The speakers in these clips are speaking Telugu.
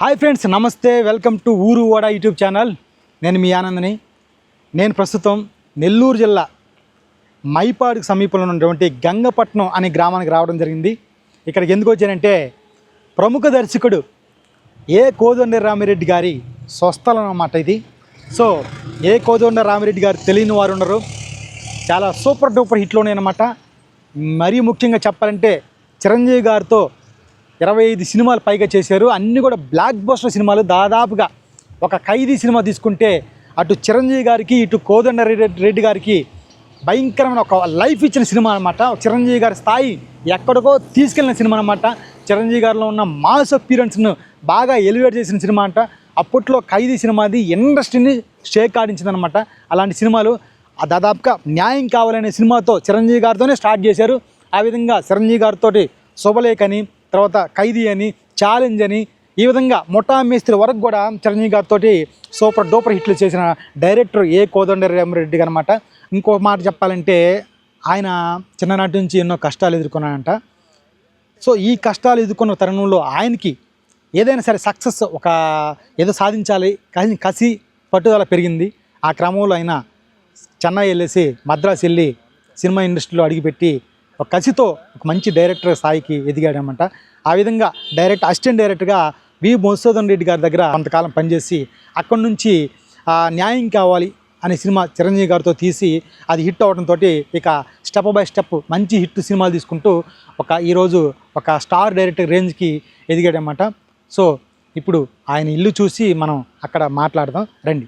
హాయ్ ఫ్రెండ్స్ నమస్తే. వెల్కమ్ టు ఊరు ఓడ యూట్యూబ్ ఛానల్. నేను మీ ఆనందని. నేను ప్రస్తుతం నెల్లూరు జిల్లా మైపాడుకు సమీపంలో ఉన్నటువంటి గంగపట్నం అనే గ్రామానికి రావడం జరిగింది. ఇక్కడికి ఎందుకు వచ్చానంటే ప్రముఖ దర్శకుడు ఏ కోదండ రామిరెడ్డి గారి స్వస్థలం అన్నమాట ఇది. సో ఏ కోదండ రామిరెడ్డి గారు తెలియని వారు ఉండరు. చాలా సూపర్ డూపర్ హిట్లోనే అనమాట మరీ ముఖ్యంగా చెప్పాలంటే చిరంజీవి గారితో ఇరవై ఐదు సినిమాలు పైగా చేశారు. అన్నీ కూడా బ్లాక్ బస్టర్ సినిమాలు. దాదాపుగా ఒక ఖైదీ సినిమా తీసుకుంటే అటు చిరంజీవి గారికి ఇటు కోదండ రెడ్డి రెడ్డి గారికి భయంకరమైన ఒక లైఫ్ ఇచ్చిన సినిమా అనమాట చిరంజీవి గారి స్థాయి ఎక్కడికో తీసుకెళ్ళిన సినిమా అనమాట చిరంజీవి గారిలో ఉన్న మాస్ అపీరెన్స్ను బాగా ఎలివేట్ చేసిన సినిమా అంట. అప్పట్లో ఖైదీ సినిమాది ఇండస్ట్రీని షేక్ ఆడించింది అనమాట అలాంటి సినిమాలు ఆ దాదాపుగా న్యాయం కావాలనే సినిమాతో చిరంజీవి గారితోనే స్టార్ట్ చేశారు. ఆ విధంగా చిరంజీవి గారితో శుభలేఖని తర్వాత ఖైదీ అని ఛాలెంజ్ అని ఈ విధంగా ముఠా మేస్త్రి వరకు కూడా చిరంజీవి గారితో సూపర్ డూపర్ హిట్లు చేసిన డైరెక్టర్ ఏ కోదండరామరెడ్డి అనమాట ఇంకో మాట చెప్పాలంటే ఆయన చిన్ననాటి నుంచి ఎన్నో కష్టాలు ఎదుర్కొన్నాడంట. సో ఈ కష్టాలు ఎదుర్కొన్న తరుణంలో ఆయనకి ఏదైనా సరే సక్సెస్ ఒక ఏదో సాధించాలి కసి కసి పట్టుదల పెరిగింది. ఆ క్రమంలో ఆయన చెన్నై వెళ్ళేసి మద్రాసు వెళ్ళి సినిమా ఇండస్ట్రీలో అడిగిపెట్టి ఒక కసితో ఒక మంచి డైరెక్టర్ స్థాయికి ఎదిగాడనమాట. ఆ విధంగా డైరెక్ట్ అసిస్టెంట్ డైరెక్టర్గా వి. మధుసూదన్ రెడ్డి గారి దగ్గర కొంతకాలం పనిచేసి అక్కడి నుంచి న్యాయం కావాలి అనే సినిమా చిరంజీవి గారితో తీసి అది హిట్ అవడంతో ఇక స్టెప్ బై స్టెప్ మంచి హిట్ సినిమాలు తీసుకుంటూ ఒక ఈరోజు ఒక స్టార్ డైరెక్టర్ రేంజ్కి ఎదిగాడనమాట. సో ఇప్పుడు ఆయన ఇల్లు చూసి మనం అక్కడ మాట్లాడదాం. రండి.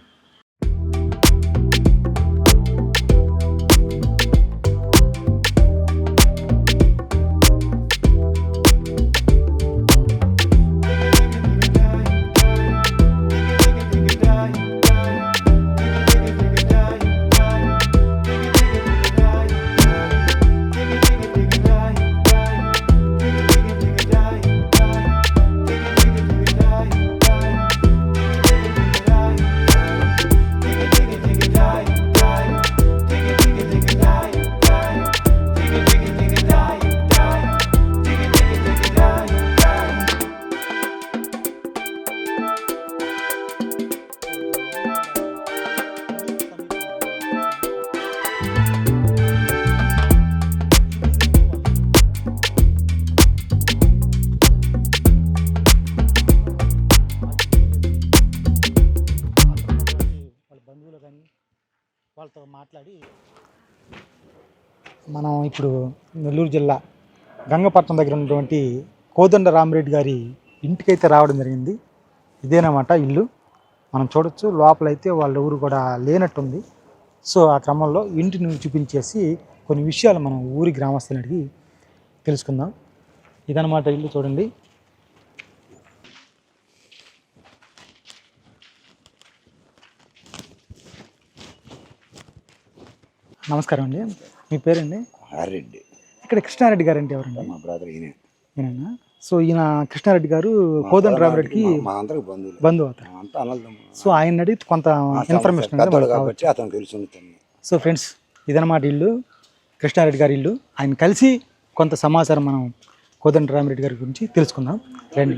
వాళ్ళతో మాట్లాడి మనం ఇప్పుడు నెల్లూరు జిల్లా గంగపట్నం దగ్గర ఉన్నటువంటి కోదండ రామిరెడ్డి గారి ఇంటికైతే రావడం జరిగింది. ఇదేనమాట ఇల్లు. మనం చూడొచ్చు లోపలైతే వాళ్ళ ఊరు కూడా లేనట్టుంది. సో ఆ క్రమంలో ఇంటిని చూపించేసి కొన్ని విషయాలు మనం ఊరి గ్రామస్తులు అడిగి తెలుసుకుందాం. ఇదనమాట ఇల్లు చూడండి. నమస్కారం అండి. మీ పేరండి? హర్రెడ్డి ఇక్కడ కృష్ణారెడ్డి గారు అంటే ఎవరండి? మా బ్రదర్ ఈయన. ఈయన సో ఈయన కృష్ణారెడ్డి గారు కోదండ రామరెడ్డికి మా- అందరికి బంధువులు. బంధువు అవుతారు. అంతా అన్నదమ్ములు. సో ఆయన అడిగి కొంత ఇన్ఫర్మేషన్ కాబట్టి అతను తెలుసు సో ఫ్రెండ్స్ ఇదన్నమాట ఇల్లు కృష్ణారెడ్డి గారి ఇల్లు. ఆయన కలిసి కొంత సమాచారం మనం కోదండ రామిరెడ్డి గారి గురించి తెలుసుకుందాం. రండి.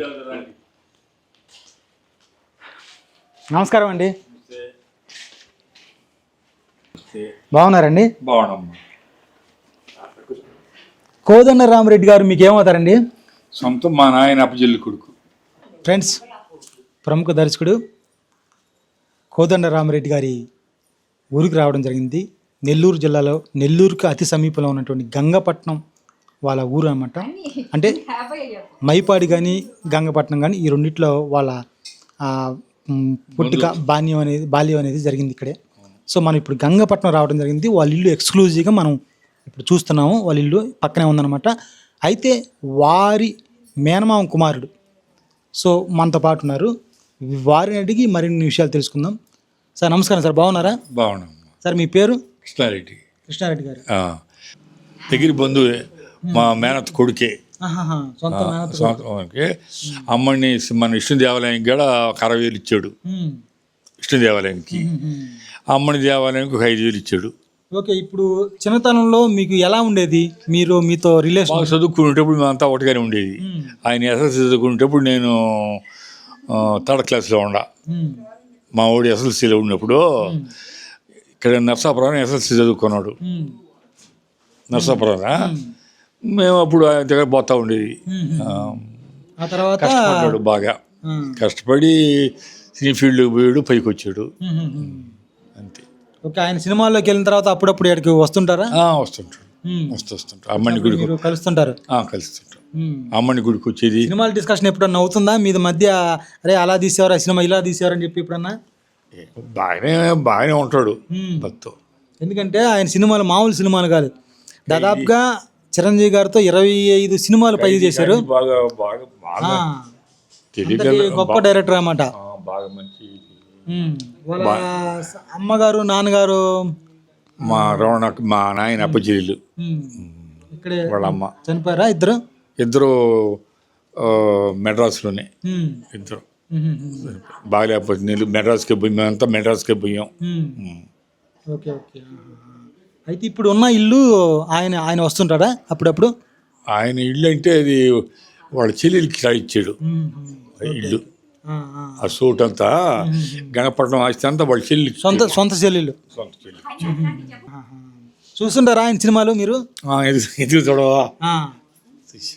నమస్కారం అండి. బాగున్నారండి? బాగుండమ్మా కోదండ రామిరెడ్డి గారు మీకు ఏమవుతారండి సొంతం మా నాయన అప్పచెల్లి కొడుకు. ఫ్రెండ్స్ ప్రముఖ దర్శకుడు కోదండ రామిరెడ్డి గారి ఊరికి రావడం జరిగింది. నెల్లూరు జిల్లాలో నెల్లూరుకు అతి సమీపంలో ఉన్నటువంటి గంగపట్నం వాళ్ళ ఊరు అన్నమాట. అంటే మైపాడి కానీ గంగపట్నం కానీ ఈ రెండిట్లో వాళ్ళ పుట్టుక బాల్యం అనేది బాల్యం అనేది జరిగింది ఇక్కడే. సో మనం ఇప్పుడు గంగపట్నం రావడం జరిగింది. వాళ్ళ ఇల్లు ఎక్స్క్లూజివ్గా మనం ఇప్పుడు చూస్తున్నాము. వాళ్ళ ఇల్లు పక్కనే ఉందన్నమాట. అయితే వారి మేనమామ కుమారుడు సో మనతో పాటు ఉన్నారు. వారిని అడిగి మరిన్ని విషయాలు తెలుసుకుందాం. సార్ నమస్కారం సార్. బాగున్నారా? బాగుండమ్మా సార్ మీ పేరు? కృష్ణారెడ్డి. కృష్ణారెడ్డి గారు. దగ్గర బంధువే మా మేనత్ కొడుకే. అమ్మని మన విష్ణు దేవాలయానికి కూడా ఒక అరవై వేలు ఇచ్చాడు. ఉమ్, విష్ణు దేవాలయానికి ఉమ్, ఉమ్. అమ్మని దేవాలయానికి ఒక ఐదు వేలు ఇచ్చాడు. ఓకే ఇప్పుడు చిన్నతనంలో మీకు ఎలా ఉండేది? మీరు మీతో రిలేషన్ చదువుకునేటప్పుడు మేమంతా ఒకటిగానే ఉండేది. ఆయన ఎస్ఎస్ చదువుకునేటప్పుడు నేను థర్డ్ క్లాస్లో ఉండ. మా వాడు ఎస్ఎల్సీలో ఉన్నప్పుడు ఇక్కడ నర్సాపురం ఎస్ఎల్సీ చదువుకున్నాడు. నర్సాపురం మేము. అప్పుడు ఆయన దగ్గర పోతా ఉండేది. ఆ, తర్వాత కష్టపడ్డాడు బాగా. కష్టపడి సినీ ఫీల్డ్కి పోయాడు పైకి వచ్చాడు. ఓకే ఆయన సినిమాల్లోకి వెళ్ళిన తర్వాత అప్పుడప్పుడు ఇక్కడికి వస్తుంటారా? ఉమ్. వస్తూ వస్తుంటాడు అమ్మని గుడికి మీరు కలుస్తుంటారు. ఉమ్. అమ్మని గుడికి వచ్చేది. సినిమాల డిస్కషన్ ఎప్పుడన్నా అవుతుందా? మీద మధ్య అరే అలా తీసేవారు? సినిమా ఇలా తీసేవారు? అని చెప్పి ఎప్పుడన్నా? బాగానే బాగానే ఉంటాడు. భక్తు. ఎందుకంటే ఆయన సినిమాలు మామూలు సినిమాలు కాదు. దాదాపుగా చిరంజీవి గారితో ఇరవై ఐదు సినిమాలు పై చేశారు. బాగా బాగా బాగా గొప్ప డైరెక్టర్ అన్నమాట. బాగా మంచి. వాళ్ళ అమ్మగారు నాన్నగారు? మా రమణ మా నాయన అప్పచెల్లు ఉమ్. ఇక్కడే వాళ్ళ అమ్మ. చనిపోయారా ఇద్దరు? ఇద్దరు మెడ్రాస్లోనే. ఇద్దరు. బాగాలేకపోతే నేను మెడ్రాస్కి పోయి మేమంతా మెడ్రాస్కి పోయాం. Okay okay. అయితే ఇప్పుడు ఉన్న ఇల్లు ఆయన ఆయన వస్తుంటాడా అప్పుడప్పుడు? ఆయన ఇల్లు అంటే అది వాళ్ళ చెల్లెలకి ఇచ్చాడు ఇల్లు. ఆ, ఆ. ఆ సూట్ అంతా గణపట్నం ఆస్తి అంతా వాళ్ళ చెల్లికి సొంత సొంత చెల్లెలు సొంత చెల్లి. చూస్తుంటారా ఆయన సినిమాలు మీరు? ఎదుగు చూడవా? ఆ.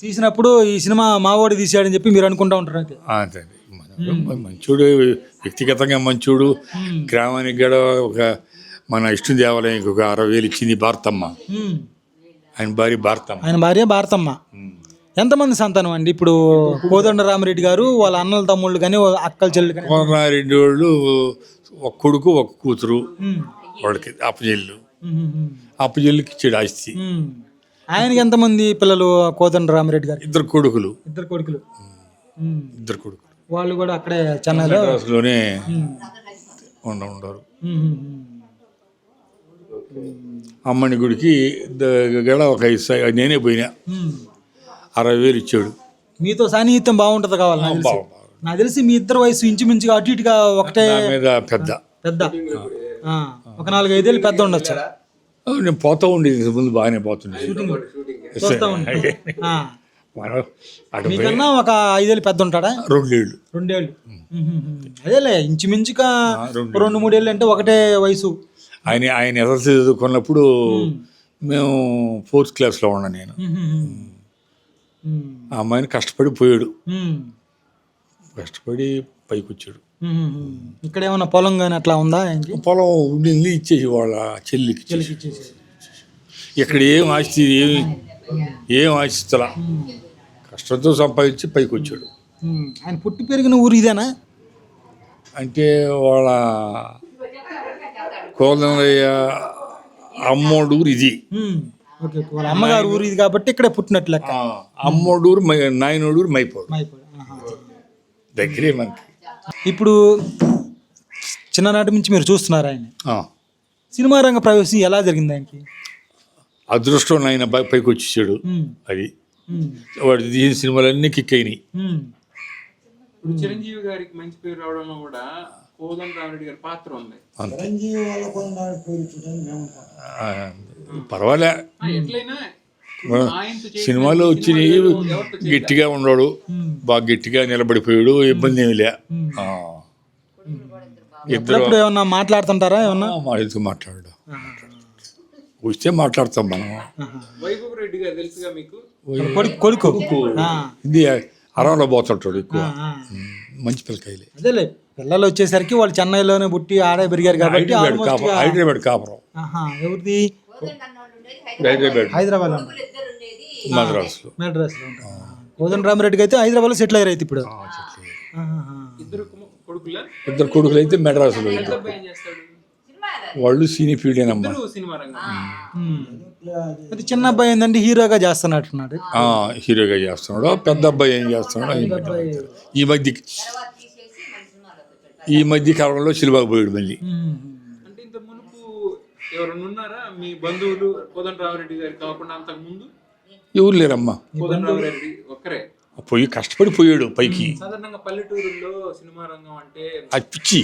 తీసినప్పుడు ఈ సినిమా మావాడి తీసాడని చెప్పి మీరు అనుకుంటా ఉంటారు అంతే. మన- మంచోడు వ్యక్తిగతంగా మంచోడు. గ్రామానికి కూడా ఒక మన ఇష్ట దేవాలయానికి ఒక అరవై వేలు ఇచ్చింది భారతమ్మ. ఆయన భార్య భారతమ్మ. ఆయన భార్య భారతమ్మ. ఎంతమంది సంతానం అండి? ఇప్పుడు కోదండ రామరెడ్డి గారు వాళ్ళ అన్నల తమ్ముళ్ళు కానీ అక్కల చెల్లెలు కానీ కోనారెడ్డి వాళ్ళు ఒక కొడుకు ఒక కూతురు. ఉమ్, ఉమ్, అప్పచెల్లికి ఇచ్చాడు ఆస్తి. ఆయనకి ఎంతమంది పిల్లలు కోదండ రామరెడ్డి గారు ఇద్దరు కొడుకులు. ఇద్దరు కొడుకులు. ఇద్దరు కొడుకులు. వాళ్ళు కూడా అక్కడే చెన్నైలో మెడ్రాస్లోనే ఉమ్. ఉండ ఉండరు. అమ్మని గుడికి గడ ఒక ఐదు నేనే పోయినా. అరవై వేలు ఇచ్చాడు. మీతో సాన్నిహిత్యం బాగుంటది కావాలి నాకు తెలిసి. నాకు తెలిసి మీ ఇద్దరు వయసు ఇంచుమించుగా అటు ఇటుగా ఒకటే నా మీద పెద్ద. పెద్ద. ఆ, ఒక నాలుగు ఐదేళ్ళు పెద్ద ఉండొచ్చు. ఆ, నేను పోతా ఉండేది ముందు బాగానే పోతుండేది. చూస్తా ఉంటా. ఆ. మనం అటు పోయి మీకన్నా ఒక ఐదేళ్ళు పెద్ద ఉంటాడా? రెండేళ్ళు. రెండేళ్ళు. ఉహుహు. అదేలే ఇంచుమించుగా రెండు రెండు మూడేళ్ళు అంటే ఒకటే వయసు. ఆయన ఆయన ఎస్ఎల్సీ చదువుకున్నప్పుడు మేము. ఫోర్త్ క్లాస్లో ఉన్నా నేను. ఉహుహు. ఆ అమ్మాయిని కష్టపడి పోయాడు. కష్టపడి పైకి వచ్చాడు. ఇక్కడ ఏమన్నా పొలం కానీ అట్లా ఉందా పొలం ఉండింది ఇచ్చేసి వాళ్ళ చెల్లికి. ఇక్కడ ఏం ఆస్తి ఏమి ఏం ఆశిస్తలా కష్టంతో సంపాదించి పైకి వచ్చాడు. ఆయన పుట్టి పెరిగిన ఊరు ఇదేనా అంటే వాళ్ళ కోదండయ్య అమ్మోడూరు ఇది ఉమ్. Okay okay. వాళ్ళ అమ్మగారు ఊరు ఇది కాబట్టి ఇక్కడే పుట్టినట్లు లెక్క అమ్మోడూరు నాయనోడూరు మైపోడు. ఆహా. దగ్గరే మనకి ఇప్పుడు చిన్ననాటి నుంచి మీరు చూస్తున్నారు ఆయన ఆ, సినిమా రంగ ప్రవేశం ఎలా జరిగింది ఆయనకి అదృష్టం నాయన పై- పైకి వచ్చేసాడు. అది. వాడు తీసిన సినిమాలన్నీ కిక్ అయినాయి. ఇప్పుడు చిరంజీవి గారికి మంచి పేరు రావడంలో కూడా కోదం రామరెడ్డి గారి పాత్ర ఉంది. పర్వాలే. ఎట్లయినా సినిమాలో చేయలే. గట్టిగా ఉన్నాడు బాగా గట్టిగా నిలబడిపోయాడు. ఇబ్బంది ఏమి లే. అప్పుడప్పుడు ఏమన్నా మాట్లాడుతుంటారా ఏమన్నా? మా ఎదుగు మాట్లాడు వస్తే మాట్లాడతాం మనం. వైభవ్ రెడ్డి గారు తెలుసుగా మీకు? కొడుకు ఇది అరవలో పోతుంటాడు ఎక్కువ. మంచి పిల్లకాయలే అదేలే పిల్లలు వచ్చేసరికి వాళ్ళు చెన్నైలోనే పుట్టి ఆడే పెరిగారు కాబట్టి హైదరాబాద్ కాపురం హైదరాబాద్ కాపురం. ఎవరిది? హైదరాబాద్. హైదరాబాద్. లో మద్రాసులో. మెడ్రాస్లో ఉంటారు. కోదండ రామరెడ్డికి అయితే హైదరాబాద్లో సెటిల్ అయ్యారు అయితే ఇప్పుడు. ఇద్దరు కొడుకుల? అయితే మెడ్రాసులో వాళ్ళు సీనీ ఫీల్డేనమ్మా ఇద్దరు సినిమా రంగం. ఉమ్. అది చిన్న అబ్బాయి ఏంటంటే హీరోగా చేస్తున్నట్టున్నాడు. ఆ, హీరోగా చేస్తున్నాడు. పెద్ద అబ్బాయి ఏం చేస్తున్నాడు ఈ మధ్య ఈ మధ్య కాలంలో సినిమాకి పోయాడు మళ్ళీ. అంటే ఇంత మునుపు ఎవరైనా ఉన్నారా? మీ బంధువులు కోదండ రామరెడ్డి గారు కాకుండా అంతకు ముందు? ఎవరు లేరమ్మా? కోదండ రామరెడ్డి ఒక్కరే. పోయి కష్టపడి పోయాడు పైకి. సాధారణంగా పల్లెటూరుల్లో సినిమా రంగం అంటే అది పిచ్చి.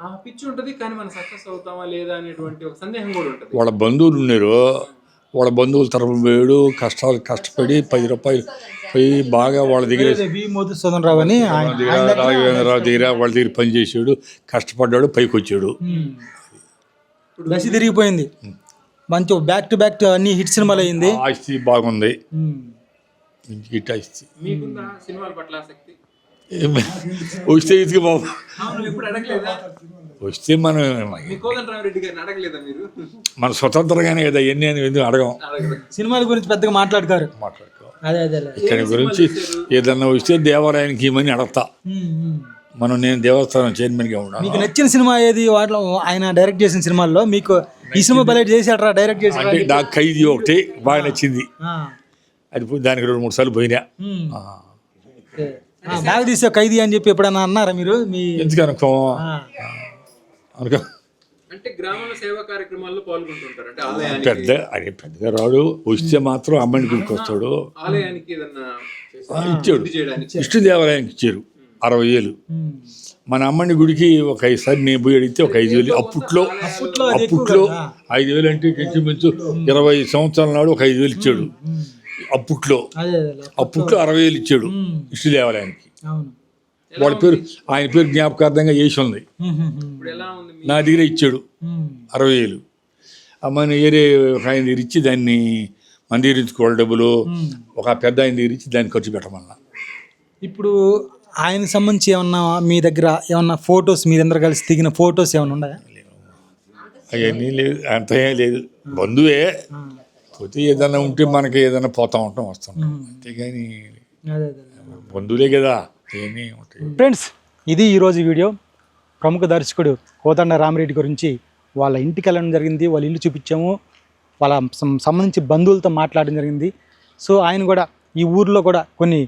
ఆ పిచ్చి ఉంటది కానీ మనం సక్సెస్ అవుతామా లేదా అనేటువంటి ఒక సందేహం కూడా ఉంటది. వాళ్ళ బంధువులు ఉన్నారు. వాళ్ళ బంధువుల తరఫున పోయాడు కష్టాలు కష్టపడి పది రూపాయలు పోయి బాగా వాళ్ళ దగ్గర రావు అని రాఘవేంద్రరావు దగ్గర వాళ్ళ దగ్గర పనిచేసాడు కష్టపడ్డాడు పైకి వచ్చాడు. దశ తిరిగిపోయింది. మంచి బ్యాక్ టు బ్యాక్ అన్ని హిట్ సినిమాలు అయింది. ఆస్తి బాగుంది. గిట్ట ఆస్తి. మీకుందా సినిమాల పట్ల ఆసక్తి? వస్తే ఇదికి బాబు. వస్తే మనం మన స్వతంత్రంగానే కదా ఎన్ని అని ఎందుకు అడగం? సినిమాల గురించి పెద్దగా మాట్లాడతారు మాట్లాడుకో. అదే అదే ఇక్కడ గురించి ఏదన్నా వస్తే దేవాలయానికి ఇవ్వమని అడగతా. మనం నేను దేవస్థానం చైర్మన్గా ఉన్నాను. మీకు నచ్చిన సినిమా ఏది? వాటిలో ఆయన డైరెక్ట్ చేసిన సినిమాల్లో మీకు ఈ సినిమా బలెట్ చేసాడరా డైరెక్ట్ చేసి అంటే నాకు ఖైదీ ఒకటి బాగా నచ్చింది. అది దానికి రెండు మూడు సార్లు పోయినా. ఆ. బ్యాగ్ తీసే ఖైదీ అని చెప్పి ఎప్పుడన్నా అన్నారా మీరు? మీ ఎందుకు అనుకో ఆ. అనుకో. అంటే గ్రామాల సేవా కార్యక్రమాల్లో పాల్గొంటుంటారు. అంటే ఆలయానికి పెద్ద అది పెద్దగా రాడు వస్తే మాత్రం అమ్మని గుడికి వస్తాడు ఆలయానికి ఇచ్చాడు. విష్ణు దేవాలయానికి ఇచ్చారు. అరవై వేలు. మన అమ్మని గుడికి ఒక ఐదుసారి నేను పోయి అడిగితే ఒక ఐదు వేలు. అప్పట్లో అప్పట్లో. ఐదు వేలు అంటే ఇంచుమించు ఇరవై సంవత్సరాల నాడు ఒక ఐదు వేలు ఇచ్చాడు. అప్పట్లో. అదే అదే అప్పట్లో అరవై వేలు ఇచ్చాడు విష్ణు దేవాలయానికి. అవును. వాళ్ళ పేరు ఆయన పేరు జ్ఞాపకార్థంగా చేసి ఉంది. నా దగ్గర ఇచ్చాడు. అరవై వేలు. అమ్మని ఏరే ఒక ఆయన దగ్గర ఇచ్చి దాన్ని మన దగ్గర ఇచ్చుకోవాలి డబ్బులు ఒక పెద్ద ఆయన దగ్గర ఇచ్చి దాన్ని ఖర్చు పెట్టమన్నా. ఇప్పుడు ఆయనకి సంబంధించి ఏమన్నా మీ దగ్గర ఏమన్నా ఫొటోస్ మీరందరూ కలిసి దిగిన ఫొటోస్ ఏమైనా ఉన్నాయా? అవన్నీ లేదు అంత ఏం లేదు. బంధువే. పోతే ఏదైనా ఉంటే మనకి ఏదైనా పోతా ఉంటాం వస్తాం అంతేగాని బంధువులే కదా. ఫ్రెండ్స్ ఇది ఈరోజు వీడియో. ప్రముఖ దర్శకుడు కోదండ రామిరెడ్డి గురించి వాళ్ళ ఇంటికి వెళ్ళడం జరిగింది వాళ్ళ ఇల్లు చూపించాము వాళ్ళ సంబంధించి బంధువులతో మాట్లాడడం జరిగింది. సో ఆయన కూడా ఈ ఊర్లో కూడా కొన్ని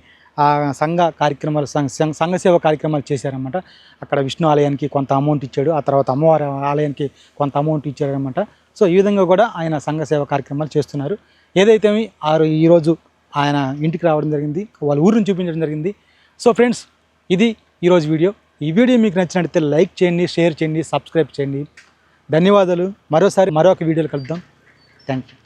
సంఘ కార్యక్రమాలు సంఘ సంఘ- సేవ కార్యక్రమాలు చేశారనమాట అక్కడ విష్ణు ఆలయానికి కొంత అమౌంట్ ఇచ్చాడు ఆ తర్వాత అమ్మవారి ఆలయానికి కొంత అమౌంట్ ఇచ్చారనమాట సో ఈ విధంగా కూడా ఆయన సంఘ సేవ కార్యక్రమాలు చేస్తున్నారు. ఏదైతే ఆరు ఈరోజు ఆయన ఇంటికి రావడం జరిగింది వాళ్ళ ఊరిని చూపించడం జరిగింది సో ఫ్రెండ్స్ ఇది ఈరోజు వీడియో. ఈ వీడియో మీకు నచ్చినట్లయితే లైక్ చేయండి షేర్ చేయండి సబ్స్క్రైబ్ చేయండి. ధన్యవాదాలు. మరోసారి మరొక వీడియోలు కలుద్దాం. Thank you